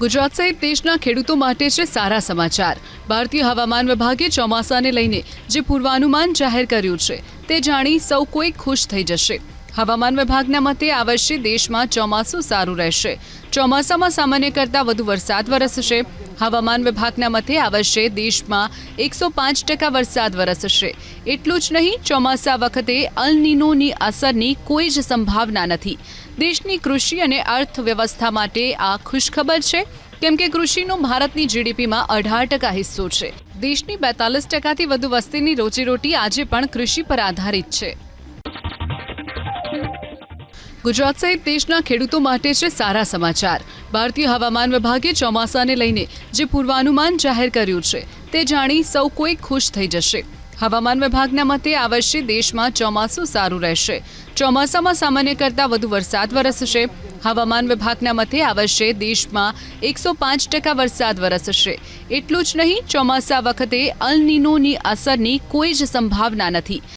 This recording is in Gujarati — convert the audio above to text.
ગુજરાત સહિત દેશના ખેડૂતો માટે છે સારા સમાચાર. ભારતીય હવામાન વિભાગે ચોમાસાને લઈને જે પૂર્વાનુમાન જાહેર કર્યું છે, તે જાણી સૌ કોઈ ખુશ થઈ જશે. હવામાન વિભાગના મતે આ વર્ષે દેશમાં ચોમાસું સારું રહેશે. ચોમાસામાં સામાન્ય કરતાં વધુ વરસાદ વરસશે. હવામાન વિભાગના મતે આ વર્ષે દેશમાં એકસો પાંચ ટકા વરસાદ વરસશે. એટલું જ નહીં, ચોમાસા વખતે અલનીનોની અસરની કોઈ જ સંભાવના નથી. દેશની કૃષિ અને અર્થવ્યવસ્થા માટે આ ખુશખબર છે, કેમ કે કૃષિનો ભારતની જીડીપીમાં અઢાર ટકા હિસ્સો છે. દેશની બેતાલીસ ટકાથી વધુ વસ્તીની રોજીરોટી આજે પણ કૃષિ પર આધારિત છે. ગુજરાત સહિત દેશના ખેડૂતો માટે છે સારા સમાચાર. ભારતીય હવામાન વિભાગે ચોમાસાને લઈને જે પૂર્વાનુમાન જાહેર કર્યું છે, તે જાણી સૌ કોઈ ખુશ થઈ જશે. હવામાન વિભાગના મતે આ વર્ષે દેશમાં ચોમાસું સારું રહેશે. ચોમાસામાં સામાન્ય કરતાં વધુ વરસાદ વરસશે. હવામાન વિભાગના મતે આ વર્ષે દેશમાં એકસો પાંચ ટકા વરસાદ વરસશે. એટલું જ નહીં, ચોમાસા વખતે અલનીનોની અસરની કોઈ જ સંભાવના નથી.